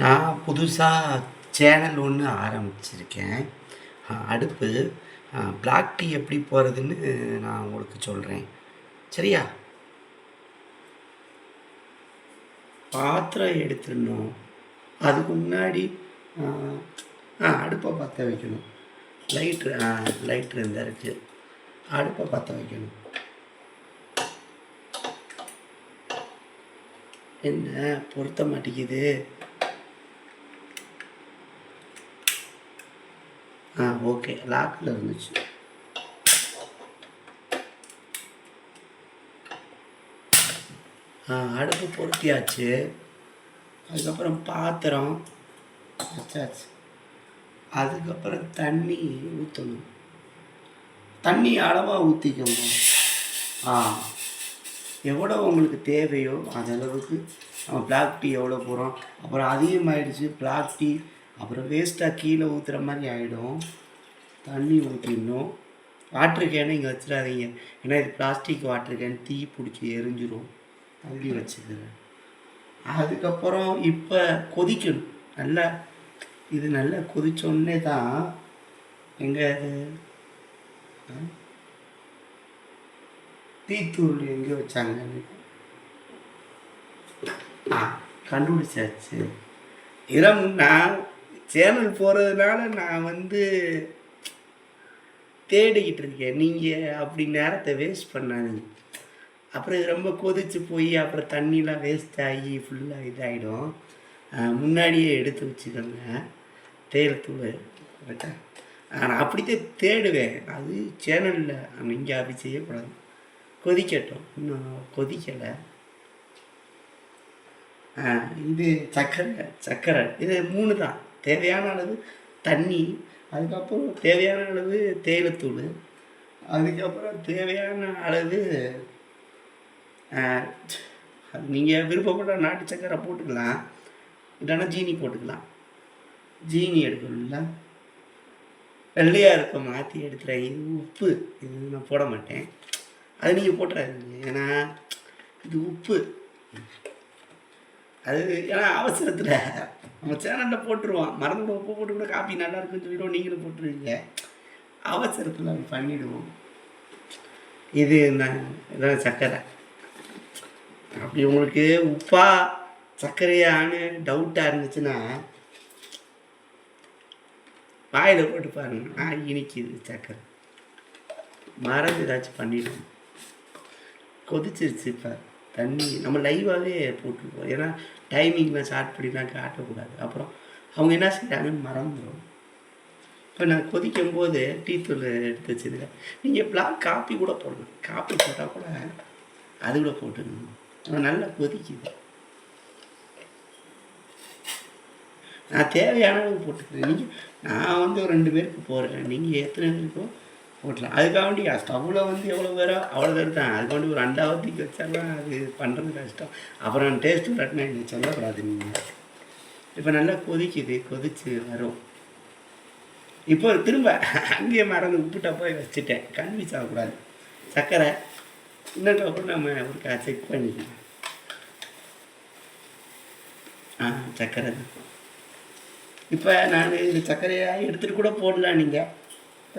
நான் புதுசாக சேனல் ஒன்று ஆரம்பிச்சிருக்கேன். அடுப்பு பிளாக் டீ எப்படி போகிறதுன்னு நான் உங்களுக்கு சொல்கிறேன் சரியா? பாத்திரம் எடுத்துடணும். அதுக்கு முன்னாடி அடுப்பை பற்ற வைக்கணும். லைட்ரு லைட்ரு இருந்தால் இருக்குது அடுப்பை பற்ற வைக்கணும். என்ன? பொருத்த மாட்டேங்குது ஆ ஓகே. லாக்கில் இருந்துச்சு. ஆ அடுப்பு பொருத்தியாச்சு. அதுக்கப்புறம் பாத்திரம். வச்சாச்சு. அதுக்கப்புறம் தண்ணி ஊற்றணும் தண்ணி அளவாக ஊற்றிக்கோங்க ஆ. எவ்வளோ உங்களுக்கு தேவையோ அந்தளவுக்கு நம்ம பிளாக் டீ எவ்வளோ போகிறோம் அப்புறம் அதிகமாகிடுச்சு பிளாக் டீ அப்புறம் வேஸ்ட்டாக கீழே ஊற்றுற மாதிரி ஆகிடும் தண்ணி ஊற்றிடணும் வாட்ரு கேனை இங்கே வச்சிடாதீங்க. ஏன்னா இது பிளாஸ்டிக் வாட்ரு கேன் தீ பிடிச்சி எரிஞ்சிரும். தள்ளி வச்சுக்கிறேன். அதுக்கப்புறம் இப்போ கொதிக்கணும். நல்லா இது நல்லா கொதிச்சோடனே தான் எங்கே அது தீத்தூள் எங்கே வச்சாங்க? ஆ கண்டுபிடிச்சாச்சு. இரம் நான் சேனல் போகிறதுனால நான் வந்து தேடிக்கிட்டு இருக்கேன். நீங்கள் அப்படி நேரத்தை வேஸ்ட் பண்ணாதீங்க. அப்புறம் இது ரொம்ப கொதிச்சு போய் அப்புறம் தண்ணிலாம் வேஸ்ட் ஆகி ஃபுல்லாக இதாகிடும் முன்னாடியே எடுத்து வச்சுக்கோங்க. தேயிலத்தூள். கரெக்டாக நான் அப்படித்தான் தேடுவேன். அது சேனலில் இங்கே அப்படி செய்யக்கூடாது கொதிக்கட்டும். இன்னும் கொதிக்கலை. இது சக்கரை சக்கரை. இது மூணு தான். தேவையான அளவு தண்ணி அதுக்கப்புறம் தேவையான அளவு தேயிலத்தூள் அதுக்கப்புறம் தேவையான அளவு நீங்கள் விருப்பப்பட்ட நாட்டு சக்கரை போட்டுக்கலாம். இல்லைன்னா ஜீனி போட்டுக்கலாம். ஜீனி எடுக்கணும்ல. வெள்ளையாக இருக்க மாற்றி எடுத்துகிறேன் இது உப்பு இது நான் போட மாட்டேன். அது நீங்கள் போட்டுறாதீங்க. ஏன்னா இது உப்பு. அது ஏன்னா அவசரத்தில் நம்ம சேனலில் போட்டுருவோம். மறந்து கூட உப்பு போட்டு கூட காப்பி நல்லா இருக்குன்னு சொல்லிடுவோம். நீங்களும் போட்டுருவீங்க. அவசரத்தில் அது பண்ணிவிடுவோம் இது நான் இதான் சர்க்கரை. அப்படி உங்களுக்கு உப்பா சர்க்கரையான்னு டவுட்டாக இருந்துச்சுன்னா வாயில் போட்டு பாருங்க. ஆ இனிக்குது சர்க்கரை. மறந்து ஏதாச்சும் பண்ணிடும் கொதிச்சிருச்சு இப்போ. தண்ணி நம்ம லைவாகவே போட்டுருக்கோம். ஏன்னா டைமிங்கில் ஸ்டார்ட் பண்ணிலாம் காட்டக்கூடாது. அப்புறம் அவங்க என்ன செய்கிறாங்கன்னு மறந்துடும் இப்போ நான் கொதிக்கும் போது டீ தூள் எடுத்து வச்சுருக்கேன். நீங்கள் பிளாக் காப்பி கூட போடணும் காப்பி போட்டால் கூட அது கூட போட்டுக்கணும். நல்லா கொதிக்குது. நான் தேவையான அளவு போட்டுக்கிறேன். நீங்கள் நான் வந்து ஒரு ரெண்டு பேருக்கு போடுறேன். நீங்கள் எத்தனை பேருக்கோ ஓட்டலாம் அதுக்காக வேண்டி ஸ்டவ்வில் வந்து எவ்வளோ பேரோ அவ்வளோ பேர் தான் அதுக்கு வேண்டி ஒரு ரெண்டாவது வச்சாலாம் அது பண்ணுறது கஷ்டம். அப்புறம் டேஸ்ட்டு கட்டினா சொல்லக்கூடாது நீங்கள் இப்போ நல்லா கொதிக்குது. கொதிச்சு வரும். இப்போ திரும்ப அங்கேயே மறந்து உப்புட்டா போய் வச்சுட்டேன். கன்வின்ஸ் ஆகக்கூடாது சர்க்கரை இன்னொரு அப்புறம் நம்ம ஒரு செக் பண்ணிக்கலாம். ஆ சர்க்கரை தான். இப்போ நான் இது சர்க்கரையாக எடுத்துகிட்டு கூட போடலாம் நீங்கள்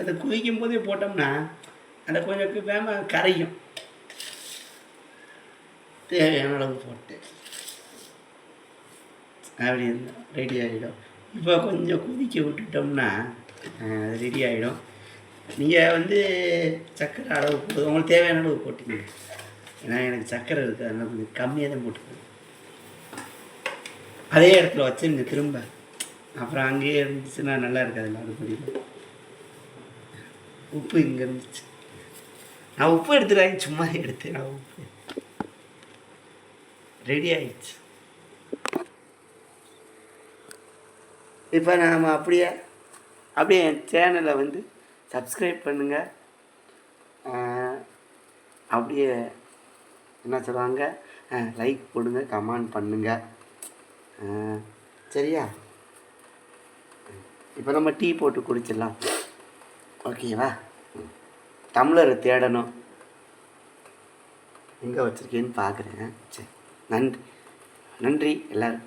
அதை குதிக்கும் போதே போட்டோம்னா அதை கொஞ்சம் வேம கரையும். தேவையான அளவு போட்டு. அப்படி இருந்தால் ரெடி ஆகிடும் இப்போ கொஞ்சம் குதிக்க விட்டுட்டோம்னா அது ரெடி ஆகிடும் நீங்கள் வந்து சர்க்கரை அளவு போடு உங்களுக்கு தேவையான அளவு போட்டுங்க ஏன்னா எனக்கு சர்க்கரை இருக்குது அதனால் கொஞ்சம் கம்மியாக தான் போட்டுக்கணும் அதே இடத்துல வச்சுருங்க திரும்ப. அப்புறம் அங்கேயே இருந்துச்சுன்னா நல்லா இருக்காதுல்ல அது முடியும் உப்பு இங்கே இருந்துச்சு. நான் உப்பு எடுத்துட்டாங்க சும்மா எடுத்தேன். நான் உப்பு. ரெடி ஆயிடுச்சு. இப்போ நாம் அப்படியே அப்படியே என் சேனலை வந்து சப்ஸ்கிரைப் பண்ணுங்கள் அப்படியே என்ன சொல்லுவாங்க? லைக் போடுங்க கமெண்ட் பண்ணுங்கள் சரியா? இப்போ நம்ம டீ போட்டு குடிச்சிடலாம். ஓகேவா? டம்ளரை தேடணும். எங்கே வச்சுருக்கேன்னு பார்க்குறேன் சரி நன்றி. நன்றி எல்லோரும்.